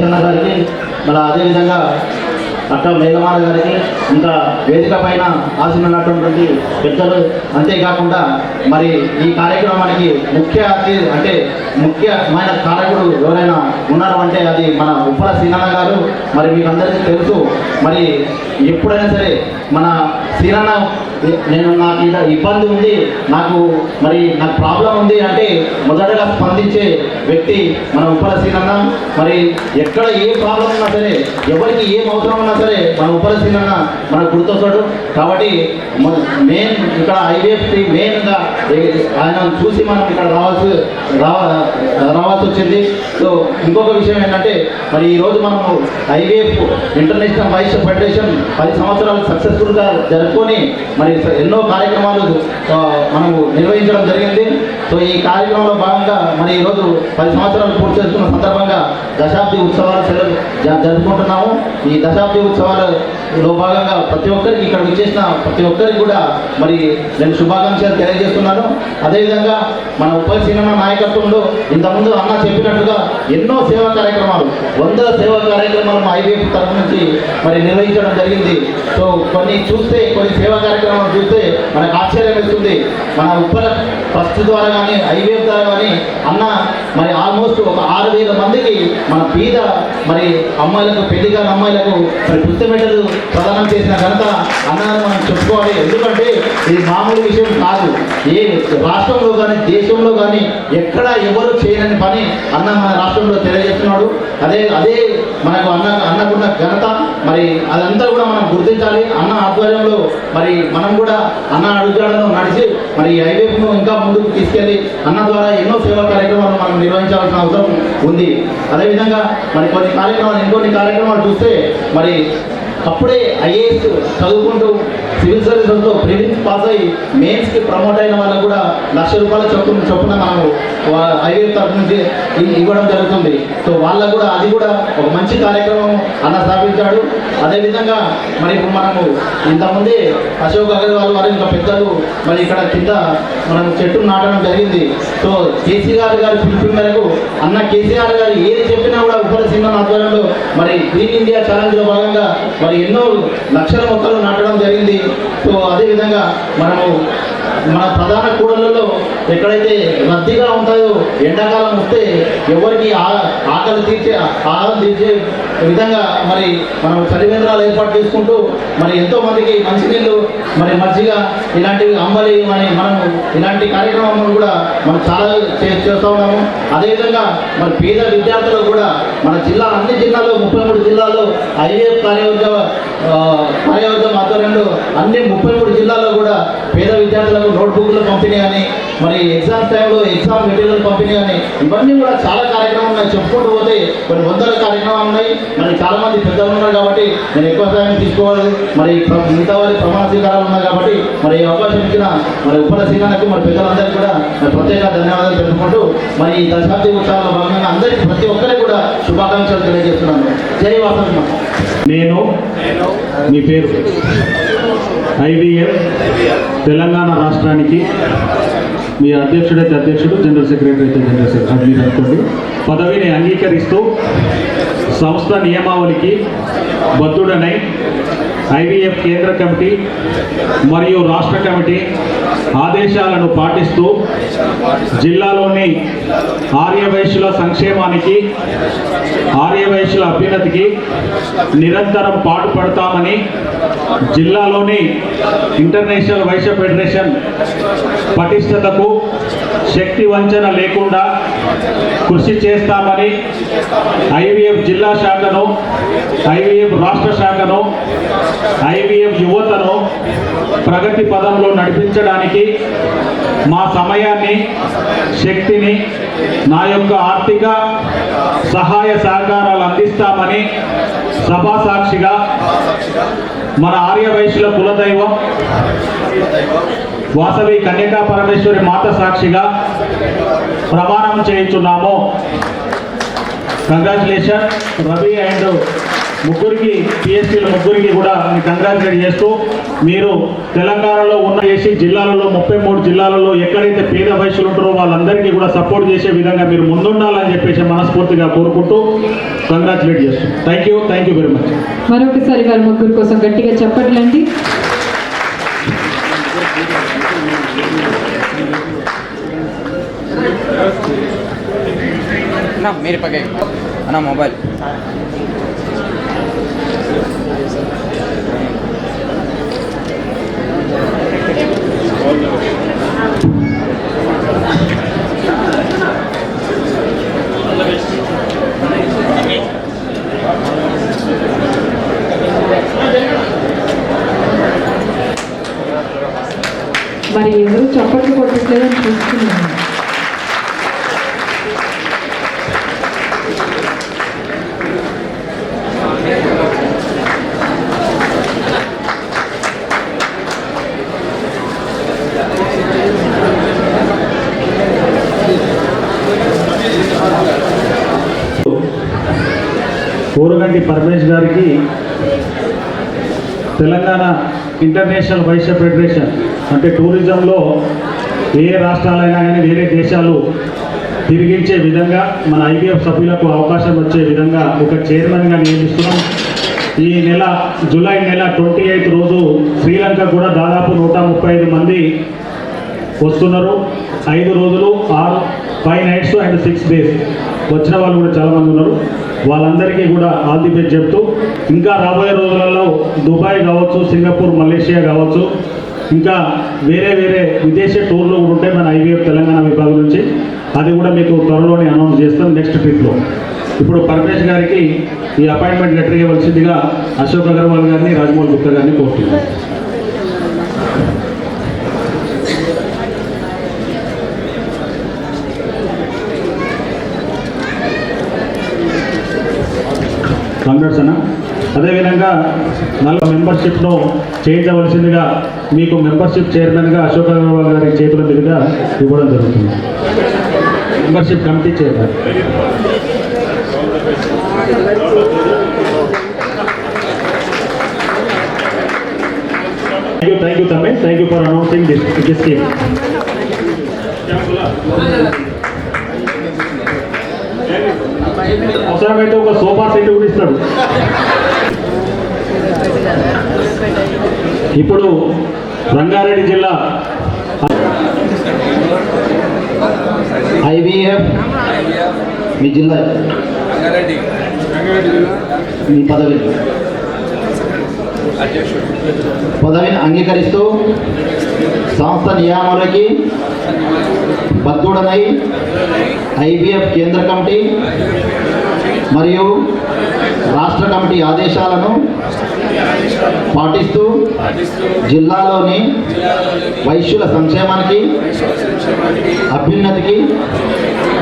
చేస్తున్న దానికి గారికి మన అదేవిధంగా అక్క మేఘమాల గారికి ఇంకా వేదిక పైన ఆశనున్నటువంటి పెద్దలు. అంతేకాకుండా మరి ఈ కార్యక్రమానికి ముఖ్య అంటే ముఖ్యమైన కారకుడు ఎవరైనా ఉన్నారు అంటే అది మన ఉప్పల సీనన్న గారు. మరి మీకు అందరికీ తెలుసు. మరి ఎప్పుడైనా సరే మన సీనన్న నేను నాకు ఇలా ఇబ్బంది ఉంది నాకు మరి నాకు ప్రాబ్లం ఉంది అంటే మొదటగా స్పందించే వ్యక్తి మన ఉప్పల సీనన్న మరి ఎక్కడ ఏ ప్రాబ్లం ఉన్నా సరే ఎవరికి ఏం అవసరం ఉన్నా సరే మన ఉప్పల మనకు గుర్తొస్తాడు. కాబట్టి మెయిన్ ఇక్కడ ఐడిఎఫ్టీ మెయిన్గా ఆయన చూసి మనం ఇక్కడ రావాల్సి రావ రావాల్సి వచ్చింది. సో ఇంకొక విషయం ఏంటంటే మరి ఈరోజు మనము ఐడిఎఫ్ ఇంటర్నేషనల్ వైస్ ఫెడరేషన్ పది సంవత్సరాలు సక్సెస్ఫుల్గా జరుపుకొని మరి ఎన్నో కార్యక్రమాలు మనము నిర్వహించడం జరిగింది. సో ఈ కార్యక్రమంలో భాగంగా మరి ఈరోజు పది సంవత్సరాలు పూర్తి చేసుకున్న సందర్భంగా దశాబ్ది ఉత్సవాలు జరుపుకుంటున్నాము. ఈ దశాబ్ది ఉత్సవాలలో భాగంగా ప్రతి ఒక్కరికి ఇక్కడ విచ్చేసిన ప్రతి ఒక్కరికి కూడా మరి నేను శుభాకాంక్షలు తెలియజేస్తున్నాను. అదేవిధంగా మన ఉప సినిమా నాయకత్వంలో ఇంతకుముందు అన్న చెప్పినట్టుగా ఎన్నో సేవా కార్యక్రమాలు వందల సేవా కార్యక్రమాలు మా ఐవీఎఫ్ తరఫు నుంచి మరి నిర్వహించడం జరిగింది. సో కొన్ని చూస్తే కొన్ని సేవా కార్యక్రమాలు చూస్తే మనకు ఆశ్చర్యం ఇస్తుంది మన ఉప్పల ట్రస్ట్ ద్వారా కానీ ఐవీఎఫ్ ద్వారా కానీ అన్న మరి ఆల్మోస్ట్ ఒక ఆరు వేల మందికి మన పేద మరి అమ్మాయిలకు పెళ్ళి కాని అమ్మాయిలకు మరి ప్రదానం చేసిన ఘనత అన్నగారు మనం చెప్పుకోవాలి. ఎందుకంటే ఇది మామూలు విషయం కాదు. ఏ రాష్ట్రంలో కానీ దేశంలో కానీ ఎక్కడ ఎవరు చేయలేని పని అన్న మన రాష్ట్రంలో తెలియజేస్తున్నాడు. అదే అదే మనకు అన్న అన్నకున్న ఘనత. మరి అదంతా కూడా మనం గుర్తించాలి. అన్న ఆధ్వర్యంలో మరి మనం కూడా అన్న అడుగుజాడలో నడిచి మరి ఐవేపును ఇంకా ముందుకు తీసుకెళ్ళి అన్న ద్వారా ఎన్నో సేవా కార్యక్రమాలు మనం నిర్వహించాల్సిన అవసరం ఉంది. అదేవిధంగా మరి కొన్ని కార్యక్రమాలు ఇంకొన్ని కార్యక్రమాలు చూస్తే మరి అప్పుడే ఐఏఎస్ చదువుకుంటూ సివిల్ సర్వీసెస్లో ప్రిలిమ్స్ పాస్ అయ్యి మెయిన్స్కి ప్రమోట్ అయిన వాళ్ళకు కూడా లక్ష రూపాయల చొప్పున చొప్పున మనము ఐఏఎస్ తరఫు నుంచి ఇవ్వడం జరుగుతుంది. సో వాళ్ళకు కూడా అది కూడా ఒక మంచి కార్యక్రమం అన్న స్థాపించాడు. అదేవిధంగా మరి ఇప్పుడు మనము ఇంతకుముందే అశోక్ అగర్వాల్ వారు ఇంకా పెద్దలు మరి ఇక్కడ కింద మనం చెట్టు నాటడం జరిగింది. సో కేసీఆర్ గారి పిలుపు మేరకు అన్న కేసీఆర్ గారు ఏది చెప్పినా కూడా ఉప్పల సినిమా ఆధ్వర్యంలో మరి గ్రీన్ ఇండియా ఛాలెంజ్లో భాగంగా మరి ఎన్నో లక్షల మొక్కలు నాటడం జరిగింది. సో అదేవిధంగా మనము మన ప్రధాన కూడలలో ఎక్కడైతే రద్దీగా ఉంటాయో ఎండాకాలం వస్తే ఎవరికి ఆ- ఆకలి తీర్చే ఆహారం తీర్చే విధంగా మరి మనం కేంద్రాలు ఏర్పాటు చేసుకుంటూ మరి ఎంతో మందికి మంచినీళ్ళు మరి మజ్జిగ ఇలాంటివి అంబలి మరి మనం ఇలాంటి కార్యక్రమాలను కూడా మనం చాలా చేస్తూ ఉన్నాము. అదేవిధంగా మరి పేద విద్యార్థులు కూడా మన జిల్లా అన్ని జిల్లాలో ముప్పై మూడు జిల్లాల్లో ఐఏఎఫ్ కార్యవర్గ కార్యవర్గం ఆధ్వర్యంలో అన్ని ముప్పై మూడు జిల్లాల్లో కూడా పేద విద్యార్థులకు నోట్బుక్లు పంపిణీ అని మరి ఎగ్జామ్స్ టైంలో ఎగ్జామ్ మెటీరియల్ పంపిణీ అని ఇవన్నీ కూడా చాలా కార్యక్రమాలు ఉన్నాయి. చెప్పుకుంటూ పోతే కొన్ని వందల కార్యక్రమాలు ఉన్నాయి. మరి చాలామంది పెద్దలు ఉన్నారు కాబట్టి నేను ఎక్కువ సమయం తీసుకోవాలి. మరి ప్ర- మిగతా వారి ప్రమాణ స్వీకారాలు ఉన్నాయి కాబట్టి మరి ఈ అవకాశం ఇచ్చిన మరి ఉపల మరి పెద్దలందరికీ కూడా మరి ప్రత్యేక ధన్యవాదాలు తెలుపుకుంటూ మరి ఈ దశాబ్ది ఉత్సవాల్లో భాగంగా అందరికీ ప్రతి ఒక్కరికి కూడా శుభాకాంక్షలు తెలియజేస్తున్నాను. జై వాసమ్మ నేను మీ పేరు ఐవిఎఫ్ తెలంగాణ రాష్ట్రానికి మీ అధ్యక్షుడైతే అధ్యక్షుడు జనరల్ సెక్రటరీ అయితే జనరల్ సెక్రటరీ మీరు అనుకోండి పదవిని అంగీకరిస్తూ సంస్థ నియమావళికి బద్దుడనై ఐవీఎఫ్ కేంద్ర కమిటీ మరియు రాష్ట్ర కమిటీ ఆదేశాలను పాటిస్తూ జిల్లాలోని ఆర్యవైశ్యుల సంక్షేమానికి ఆర్యవైశ్యుల అభ్యున్నతికి నిరంతరం పాటుపడతామని జిల్లాలోని ఇంటర్నేషనల్ వైశ్య ఫెడరేషన్ పటిష్టతకు శక్తి వంచన లేకుండా కృషి చేస్తామని ఐవీఎఫ్ జిల్లా శాఖను ఐవీఎఫ్ రాష్ట్ర శాఖను ఐవీఎఫ్ యువతను ప్రగతి పదంలో నడిపించడానికి మా సమయాన్ని శక్తిని నా యొక్క ఆర్థిక సహాయ సహకారాలు అందిస్తామని సభా సాక్షిగా మన ఆర్యవైశ్యుల కులదైవం వాసవి కన్యకా పరమేశ్వరి మాత సాక్షిగా ప్రమాణం చేయించున్నాము. కంగ్రాచులేషన్ రవి అండ్ ముగ్గురికి పిఎస్సీల ముగ్గురికి కూడా కంగ్రాచులేట్ చేస్తూ మీరు తెలంగాణలో ఉన్న చేసి జిల్లాలలో ముప్పై మూడు జిల్లాలలో ఎక్కడైతే పేద వయసులు ఉంటారో వాళ్ళందరికీ కూడా సపోర్ట్ చేసే విధంగా మీరు ముందుండాలని చెప్పేసి మనస్ఫూర్తిగా కోరుకుంటూ కంగ్రాచులేట్ చేస్తాం. Thank you thank you very much మరొకసారి వారి ముగ్గురు కోసం గట్టిగా చెప్పట్లండి. అన్నా మీరు పక్క అన్న మొబైల్ మరి ఎవరు చప్పట్లు కొట్టట్లేదని చూస్తున్నాను. ఊరుగంటి పరమేష్ గారికి తెలంగాణ ఇంటర్నేషనల్ వైశ్య ఫెడరేషన్ అంటే టూరిజంలో ఏ రాష్ట్రాలైనా కానీ వేరే దేశాలు తిరిగించే విధంగా మన ఐబీఎఫ్ సభ్యులకు అవకాశం వచ్చే విధంగా ఒక చైర్మన్గా నియమిస్తున్నాం. ఈ నెల జూలై నెల ట్వంటీ ఎయిత్ రోజు శ్రీలంక కూడా దాదాపు నూట ముప్పై ఐదు మంది వస్తున్నారు. ఐదు రోజులు ఆరు five nights and six days వచ్చిన వాళ్ళు కూడా చాలామంది ఉన్నారు. వాళ్ళందరికీ కూడా ఆల్ ది బెస్ట్ చెప్తూ ఇంకా రాబోయే రోజులలో దుబాయ్ కావచ్చు సింగపూర్ మలేషియా కావచ్చు ఇంకా వేరే వేరే విదేశీ టూర్లు కూడా ఉంటాయి మన ఐవీఎఫ్ తెలంగాణ విభాగం నుంచి. అది కూడా మీకు త్వరలోనే అనౌన్స్ చేస్తాం నెక్స్ట్ ట్రిప్లో. ఇప్పుడు పరమేష్ గారికి ఈ అపాయింట్మెంట్ లెటర్ ఇవ్వవలసిందిగా అశోక్ అగర్వాల్ గారిని రాజమౌళి గుప్తా గారిని కోరుతున్నాను కాంగ్రెస్ అన్న. అదేవిధంగా నల్ల మెంబర్షిప్ను చేయించవలసిందిగా మీకు మెంబర్షిప్ చైర్మన్గా అశోక్ అగర్వాల్ గారి చేతుల మీదుగా ఇవ్వడం జరుగుతుంది. Membership committee chairman. Thank you thank you తమ్మి thank you for announcing this this scheme అవసరమైతే ఒక సోఫా సెట్ కూడా ఇస్తాడు. ఇప్పుడు రంగారెడ్డి జిల్లా ఐవీఎఫ్ మీ జిల్లా రంగారెడ్డి. మీ పదవి. అధ్యక్షుడు పదవిని అంగీకరిస్తూ సంస్థ నియామాలకి బద్దుడనై ఐబిఎఫ్ కేంద్ర కమిటీ మరియు రాష్ట్ర కమిటీ ఆదేశాలను పాటిస్తూ జిల్లాలోని వైశ్యుల సంక్షేమానికి అభ్యున్నతికి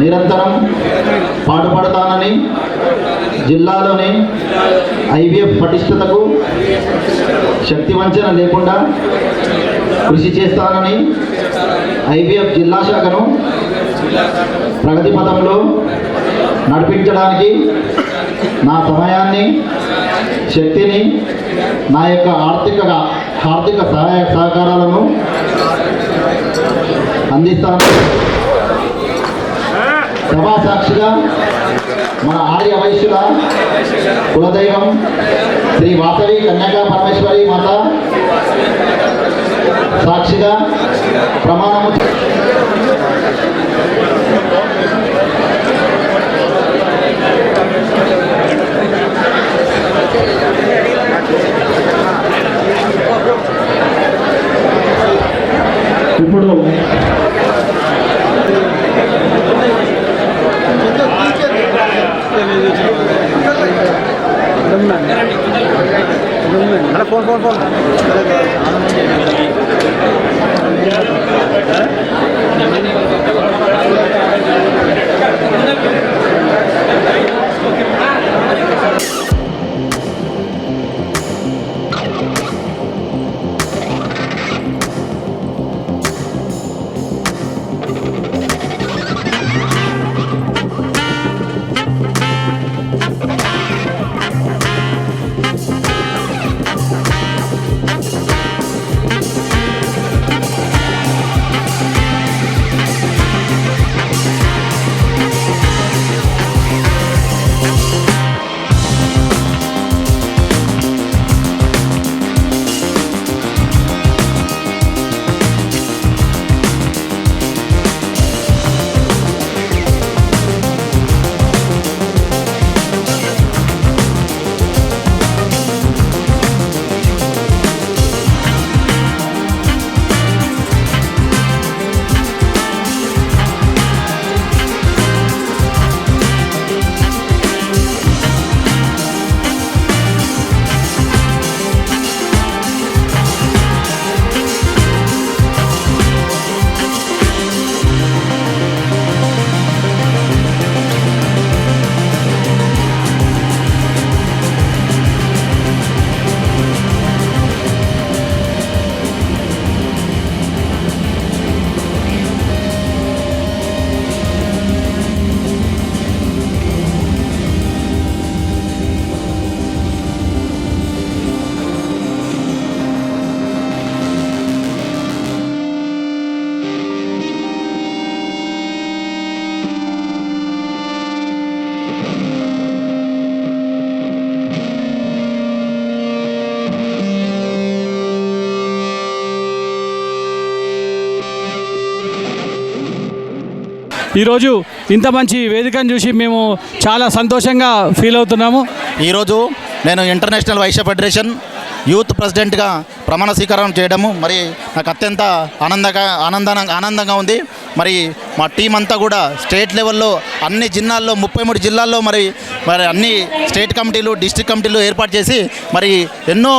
నిరంతరం పాటుపడతానని జిల్లాలోని ఐవీఎఫ్ పటిష్టతకు శక్తి వంచన లేకుండా కృషి చేస్తానని ఐవీఎఫ్ జిల్లా శాఖను ప్రగతి పథంలో నడిపించడానికి నా సమయాన్ని శక్తిని నా యొక్క ఆర్థిక ఆర్థిక సహాయ సహకారాలను అందిస్తాను. సభా సాక్షిగా మన ఆర్య వైశ్యుల కులదైవం శ్రీ వాసవి కన్యాకా పరమేశ్వరి మాత సాక్షిగా ప్రమాణము ఈరోజు ఇంత మంచి వేదికను చూసి మేము చాలా సంతోషంగా ఫీల్ అవుతున్నాము. ఈరోజు నేను ఇంటర్నేషనల్ వైశ్య ఫెడరేషన్ యూత్ ప్రెసిడెంట్గా ప్రమాణ స్వీకారం చేయడము. మరి నాకు అత్యంత ఆనందంగా ఆనంద ఆనందంగా ఉంది. మరి మా టీం అంతా కూడా స్టేట్ లెవెల్లో అన్ని జిల్లాల్లో ముప్పై మూడు జిల్లాల్లో మరి మరి అన్ని స్టేట్ కమిటీలు డిస్ట్రిక్ట్ కమిటీలు ఏర్పాటు చేసి మరి ఎన్నో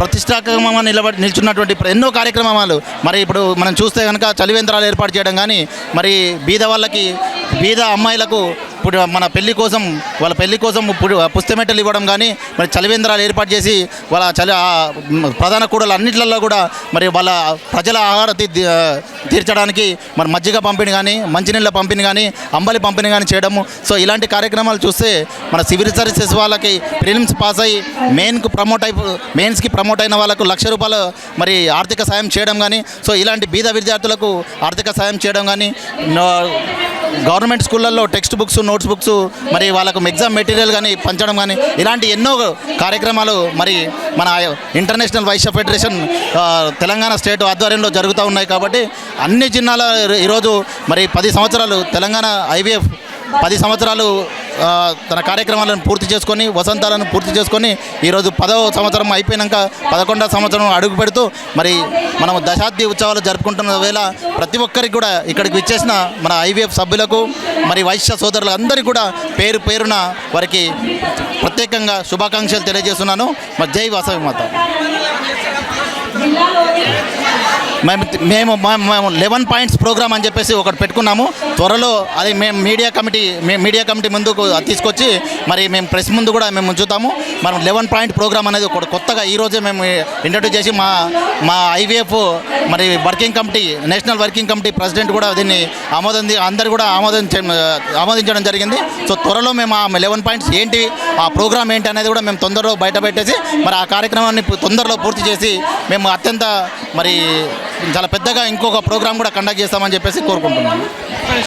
ప్రతిష్టాత్మకంగా నిలబడి నిల్చున్నటువంటి ఎన్నో కార్యక్రమాలు. మరి ఇప్పుడు మనం చూస్తే కనుక చలివేంద్రాలు ఏర్పాటు చేయడం కానీ మరి బీద వాళ్ళకి బీద అమ్మాయిలకు మన పెళ్ళి కోసం వాళ్ళ పెళ్ళి కోసం ఇప్పుడు పుస్తమెట్టలు ఇవ్వడం కానీ మరి చలివేంద్రాలు ఏర్పాటు చేసి వాళ్ళ చలి ప్రధాన కూడలు అన్నిట్లలో కూడా మరి వాళ్ళ ప్రజల ఆహార తీర్చడానికి మరి మజ్జిగ పంపిణీ కానీ మంచినీళ్ళ పంపిణీ కానీ అంబలి పంపిణీ కానీ చేయడము. సో ఇలాంటి కార్యక్రమాలు చూస్తే మన సివిల్ సర్వీసెస్ వాళ్ళకి ప్రిలిమ్స్ పాస్ అయ్యి మెయిన్కు ప్రమోట్ అయి మెయిన్స్కి ప్రమోట్ అయిన వాళ్ళకు లక్ష రూపాయలు మరి ఆర్థిక సాయం చేయడం కానీ సో ఇలాంటి బీద విద్యార్థులకు ఆర్థిక సాయం చేయడం కానీ గవర్నమెంట్ స్కూళ్ళల్లో టెక్స్ట్ బుక్స్ నోట్స్ బుక్స్ మరి వాళ్ళకు ఎగ్జామ్ మెటీరియల్ కానీ పంచడం కానీ ఇలాంటి ఎన్నో కార్యక్రమాలు మరి మన international Vaishya federation Telangana state ఆధ్వర్యంలో జరుగుతూ ఉన్నాయి కాబట్టి అన్ని జిల్లాల ఈరోజు మరి పది సంవత్సరాలు తెలంగాణ ఐవీఎఫ్ పది సంవత్సరాలు తన కార్యక్రమాలను పూర్తి చేసుకొని వసంతాలను పూర్తి చేసుకొని ఈరోజు పదవ సంవత్సరం అయిపోయినాక పదకొండవ సంవత్సరం అడుగు పెడుతూ మరి మనం దశాబ్ది ఉత్సవాలు జరుపుకుంటున్న వేళ ప్రతి ఒక్కరికి కూడా ఇక్కడికి విచ్చేసిన మన ఐవీఎఫ్ సభ్యులకు మరి వైశ్య సోదరులు అందరికీ కూడా పేరు పేరున వారికి ప్రత్యేకంగా శుభాకాంక్షలు తెలియజేస్తున్నాను. మరి జై వాసవి మాత. మేము మేము మేము లెవెన్ పాయింట్స్ ప్రోగ్రామ్ అని చెప్పేసి ఒకటి పెట్టుకున్నాము. త్వరలో అది మేము మీడియా కమిటీ మేము మీడియా కమిటీ ముందుకు తీసుకొచ్చి మరి మేము ప్రెస్ ముందు కూడా మేము ఉంచుతాము మనం లెవెన్ పాయింట్ ప్రోగ్రామ్ అనేది ఒకటి కొత్తగా ఈరోజే మేము ఇంట్రడ్యూస్ చేసి మా మా ఐవీఎఫ్ మరి working committee national working committee president కూడా దీన్ని ఆమోదం అందరు కూడా ఆమోదం ఆమోదించడం జరిగింది. సో త్వరలో మేము ఆ లెవెన్ పాయింట్స్ ఏంటి ఆ ప్రోగ్రామ్ ఏంటి అనేది కూడా మేము తొందరలో బయట పెట్టేసి మరి ఆ కార్యక్రమాన్ని తొందరలో పూర్తి చేసి మేము అత్యంత మరి చాలా పెద్దగా ఇంకొక ప్రోగ్రామ్ కూడా కండక్ట్ చేస్తామని చెప్పేసి కోరుకుంటున్నాను